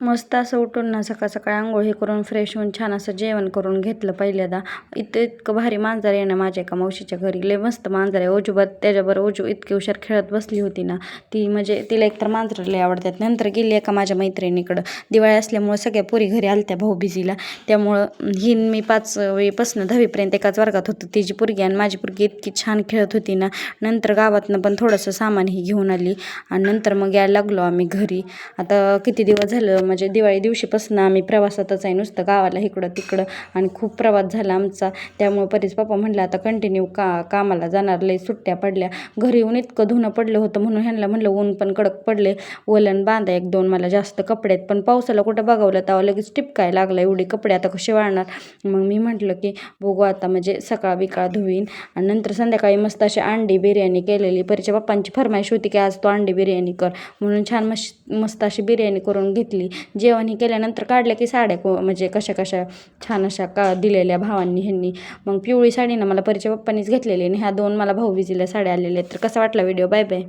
मस्त असं उठून ना सकाळ सकाळी आंघोळ हे करून फ्रेश होऊन छान असं जेवण करून घेतलं पहिल्यांदा. इथं इतकं भारी मांजर आहे ना माझ्या एका मावशीच्या घरी. लय मस्त मांजर आहे. ओजूबर त्याच्याबरोबर ओजू इतकी हुशार खेळत बसली होती ना. ती म्हणजे तिला एकतर मांजर लय आवडतात. नंतर गेली एका माझ्या मैत्रिणीकडं. दिवाळी असल्यामुळं सगळ्या पोरी घरी आलत्या भाऊबीजीला त्यामुळं ही मी पाच वेळीपासून दहावीपर्यंत एकाच वर्गात होतो. तिची पुरगी आणि माझी पुरगी इतकी छान खेळत होती ना. नंतर गावातनं पण थोडंसं सामान ही घेऊन आली. आणि नंतर मग यायला लागलो आम्ही घरी. आता किती दिवस झालं? म्हणजे दिवाळी दिवशीपासून आम्ही प्रवासातच आहे. नुसतं गावाला इकडं तिकडं आणि खूप प्रवास झाला आमचा. त्यामुळं परीच पप्पा म्हणलं आता कंटिन्यू का कामाला जाणार लई सुट्ट्या पडल्या. घरी येऊन इतकं धुणं पडलं होतं म्हणून ह्यांना म्हणलं ऊन पण कडक पडले. वलन बांधा एक दोन मला जास्त कपडे आहेत. पण पावसाला कुठं बघावलं तेव्हा लगेच टिपकाय लागला एवढी कपडे आता कसे वाळणार? मग मी म्हटलं की बघू आता म्हणजे सकाळ बिकाळ धुवीन. आणि नंतर संध्याकाळी मस्त अशी अंडी बिर्याणी केलेली. परीच्या पप्पांची फरमाईश होती की आज तू अंडी बिर्याणी कर. म्हणून छान मस्त मस्त अशी बिर्याणी करून घेतली. जेवण हे केल्यानंतर काढल्या की साड्या को म्हणजे कशा कशा छान अशा का दिलेल्या भावांनी ह्यांनी. मग पिवळी साडी ना मला परीच्या पप्पांनीच घेतलेली आणि ह्या दोन मला भाऊबीजीला साड्या आलेल्या आहेत. तर कसा वाटला व्हिडिओ बाय बाय